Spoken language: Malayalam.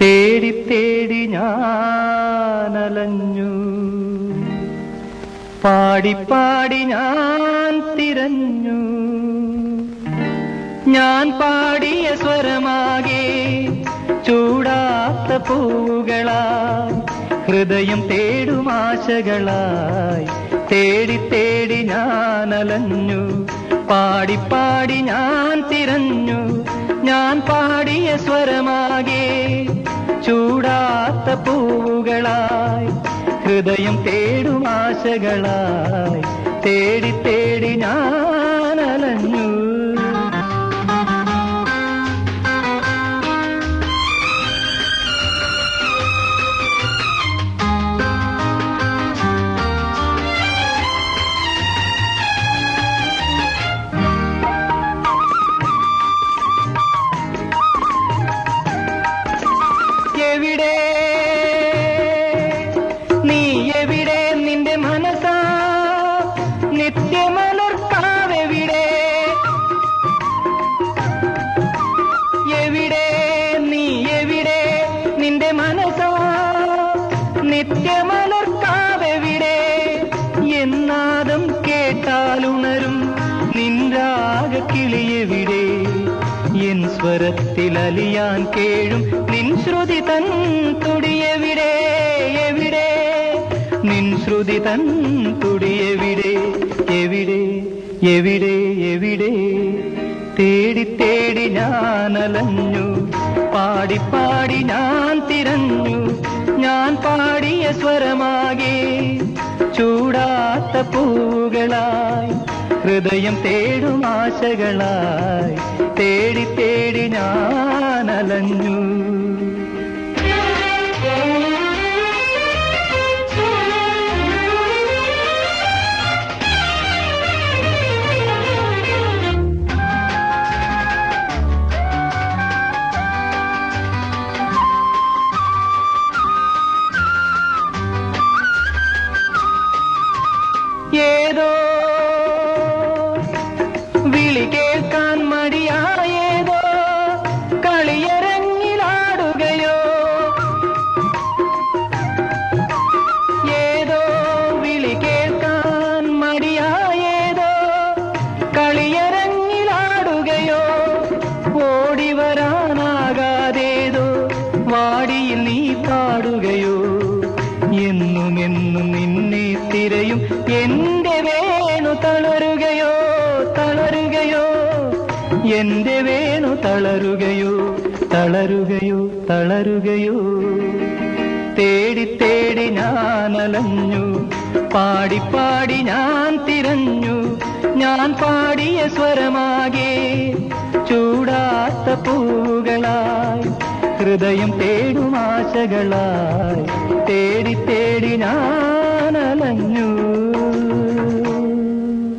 തേടി തേടി ഞാനലഞ്ഞു. പാടി പാടി ഞാൻ തിരഞ്ഞു. ഞാൻ പാടിയ സ്വരമാകെ ചൂടാത്ത പൂവുകളായി ഹൃദയം തേടുമാശകളായി തേടി തേടി ഞാൻ അലഞ്ഞു പാടി പാടി ഞാൻ തിരഞ്ഞു. ഞാൻ പാടിയ സ്വരമാകെ ചൂടാത്ത പൂവുകളായി. ഹൃദയം തേടുമാശകളായി തേടി തേടി ഞാൻ എവിടെ നീ എവിടെ നിന്റെ മനസ്സാ? നിത്യമലർക്കാവെവിടെ സ്വരത്തിൽ അലിയാൻ കേഴും. നിൻ ശ്രുതി തൻ തുടിയവിടെ എവിടെ നിൻ ശ്രുതി തൻ തുടിയവിടെ എവിടെ എവിടെ എവിടെ തേടി തേടി ഞാൻ അലഞ്ഞു. പാടി പാടി ഞാൻ തിരഞ്ഞു. ഞാൻ പാടിയ സ്വരമാകെ ചൂടാത്ത പൂവുകളായി ഹൃദയം തേടും ആശകളായി. തേടി തേടി ഞാൻ അലഞ്ഞു എന്നും നിന്നെ തിരയും. എന്റെ വേണു തളരുകയോ തളരുകയോ. എന്റെ വേണു തളരുകയോ തളരുകയോ തളരുകയോ. തേടി തേടി ഞാൻ അലഞ്ഞു. പാടി പാടി ഞാൻ തിരഞ്ഞു. ഞാൻ പാടിയ സ്വരമാകെ ചൂടാത്ത പൂവുകളായി ഹൃദയം തേടുമാശകളായി തേടി തേടി ഞാൻ അലഞ്ഞു